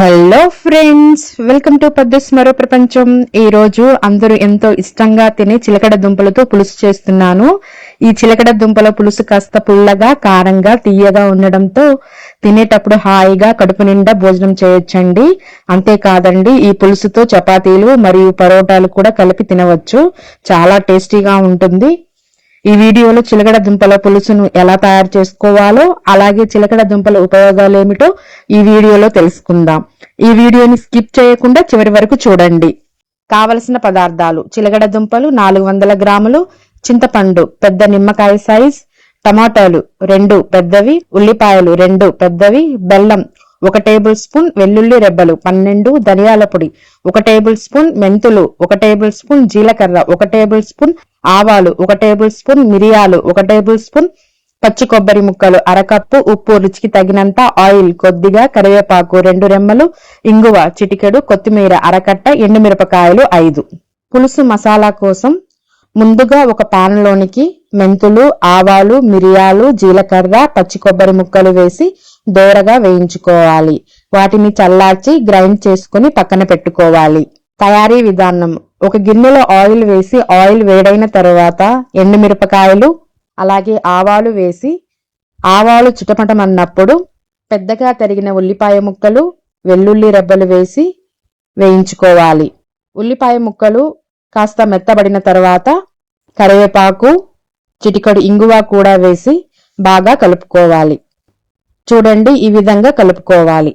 Hello friends welcome to పద్దెస్ మరో ప్రపంచం ఈ రోజు అందరూ ఎంతో ఇష్టంగా తినే చిలకడ దుంపలతో పులుసు చేస్తున్నాను. ఈ చిలకడ దుంపల పులుసు కాస్త పుల్లగా కారంగా తీయగా ఉండడంతో తినేటప్పుడు హాయిగా కడుపు నిండా భోజనం చేయొచ్చండి. అంతేకాదండి ఈ పులుసుతో చపాతీలు మరియు పరోటాలు కూడా కలిపి తినవచ్చు. చాలా టేస్టీగా ఉంటుంది. ఈ వీడియోలో చిలకడ దుంపల పులుసును ఎలా తయారు చేసుకోవాలో అలాగే చిలకడ దుంపల ఉపయోగాలు ఏమిటో ఈ వీడియోలో తెలుసుకుందాం. ఈ వీడియోని స్కిప్ చేయకుండా చివరి వరకు చూడండి. కావలసిన పదార్థాలు. చిలకడ దుంపలు నాలుగు వందల గ్రాములు. చింతపండు పెద్ద నిమ్మకాయ సైజ్. టమాటాలు రెండు పెద్దవి. ఉల్లిపాయలు రెండు పెద్దవి. బెల్లం ఒక టేబుల్ స్పూన్. వెల్లుల్లి రెబ్బలు పన్నెండు. ధనియాల పొడి ఒక టేబుల్ స్పూన్. మెంతులు ఒక టేబుల్ స్పూన్. జీలకర్ర ఒక టేబుల్ స్పూన్. ఆవాలు ఒక టేబుల్ స్పూన్ మిరియాలు ఒక టేబుల్ స్పూన్ పచ్చి కొబ్బరి ముక్కలు అరకప్పు ఉప్పు రుచికి తగినంత ఆయిల్ కొద్దిగా కరివేపాకు రెండు రెమ్మలు ఇంగువ చిటికెడు కొత్తిమీర అరకట్ట ఎండుమిరపకాయలు ఐదు. పులుసు మసాలా కోసం ముందుగా ఒక లోనికి మెంతులు ఆవాలు మిరియాలు జీలకర్ర పచ్చి కొబ్బరి ముక్కలు వేసి దోరగా వేయించుకోవాలి. వాటిని చల్లార్చి గ్రైండ్ చేసుకుని పక్కన పెట్టుకోవాలి. తయారీ విధానం ఒక గిన్నెలో ఆయిల్ వేసి ఆయిల్ వేడైన తర్వాత ఎండుమిరపకాయలు అలాగే ఆవాలు వేసి ఆవాలు చుటపటమన్నప్పుడు పెద్దగా తరిగిన ఉల్లిపాయ ముక్కలు వెల్లుల్లి రెబ్బలు వేసి వేయించుకోవాలి. ఉల్లిపాయ ముక్కలు కాస్త మెత్తబడిన తర్వాత కరివేపాకు చిటికడు ఇంగువ కూడా వేసి బాగా కలుపుకోవాలి. చూడండి ఈ విధంగా కలుపుకోవాలి.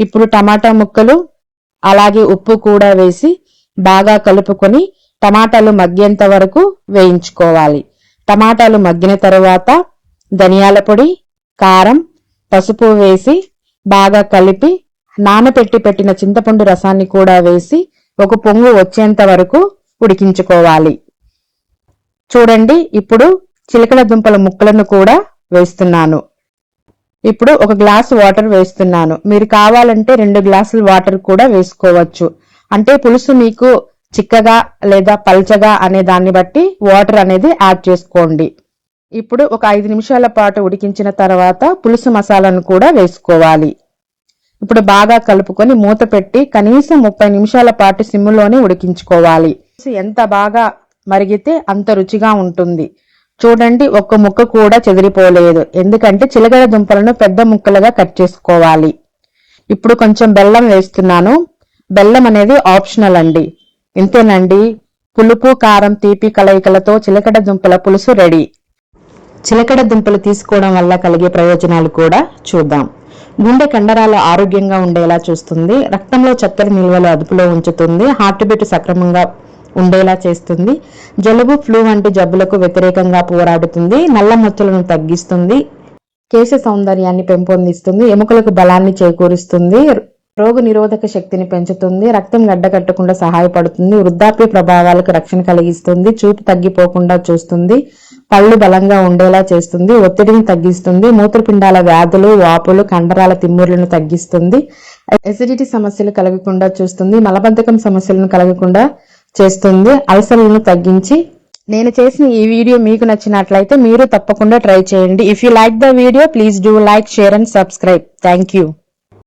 ఇప్పుడు టమాటా ముక్కలు అలాగే ఉప్పు కూడా వేసి బాగా కలుపుకొని టమాటాలు మగ్గేంత వరకు వేయించుకోవాలి. టమాటాలు మగ్గిన తరువాత ధనియాల పొడి కారం పసుపు వేసి బాగా కలిపి నానపెట్టి పెట్టిన చింతపండు రసాన్ని కూడా వేసి ఒక పొంగు వచ్చేంత వరకు ఉడికించుకోవాలి. చూడండి ఇప్పుడు చిలకడ దుంపల ముక్కలను కూడా వేస్తున్నాను. ఇప్పుడు ఒక గ్లాస్ వాటర్ వేస్తున్నాను. మీరు కావాలంటే రెండు గ్లాసులు వాటర్ కూడా వేసుకోవచ్చు. అంటే పులుసు మీకు చిక్కగా లేదా పల్చగా అనే దాన్ని బట్టి వాటర్ అనేది యాడ్ చేసుకోండి. ఇప్పుడు ఒక ఐదు నిమిషాల పాటు ఉడికించిన తర్వాత పులుసు మసాలాను కూడా వేసుకోవాలి. ఇప్పుడు బాగా కలుపుకొని మూత పెట్టి కనీసం ముప్పై నిమిషాల పాటు సిమ్ములోనే ఉడికించుకోవాలి. ఎంత బాగా మరిగితే అంత రుచిగా ఉంటుంది. చూడండి ఒక్క ముక్క కూడా చెదిరిపోలేదు. ఎందుకంటే చిలగడ దుంపలను పెద్ద ముక్కలుగా కట్ చేసుకోవాలి. ఇప్పుడు కొంచెం బెల్లం వేస్తున్నాను. బెల్లం అనేది ఆప్షనల్ అండి. ఇంతేనండి. పులుపు కారం తీపి కలయికలతో చిలకడ దుంపల పులుసు రెడీ. చిలకడ దుంపలు తీసుకోవడం వల్ల కలిగే ప్రయోజనాలు కూడా చూద్దాం. గుండె కండరాలు ఆరోగ్యంగా ఉండేలా చూస్తుంది. రక్తంలో చక్కెర నిల్వలు అదుపులో ఉంచుతుంది. హార్ట్ బీట్ సక్రమంగా ఉండేలా చేస్తుంది. జలుబు ఫ్లూ వంటి జబ్బులకు వ్యతిరేకంగా పోరాడుతుంది. నల్ల మచ్చలను తగ్గిస్తుంది. కేశ సౌందర్యాన్ని పెంపొందిస్తుంది. ఎముకలకు బలాన్ని చేకూరుస్తుంది. రోగ నిరోధక శక్తిని పెంచుతుంది రక్తం గడ్డకట్టకుండా సహాయపడుతుంది వృద్ధాప్య ప్రభావాలకు రక్షణ కలిగిస్తుంది చూపు తగ్గిపోకుండా చూస్తుంది పళ్ళు బలంగా ఉండేలా చేస్తుంది ఒత్తిడిని తగ్గిస్తుంది మూత్రపిండాల వ్యాధులు వాపులు కండరాల తిమ్మురులను తగ్గిస్తుంది ఎసిడిటీ సమస్యలు కలగకుండా చూస్తుంది మలబద్ధకం సమస్యలను కలగకుండా చేస్తుంది అలసలను తగ్గించి నేను చేసిన ఈ వీడియో మీకు నచ్చినట్లయితే మీరు తప్పకుండా ట్రై చేయండి. If you like the video please do like share and subscribe thank you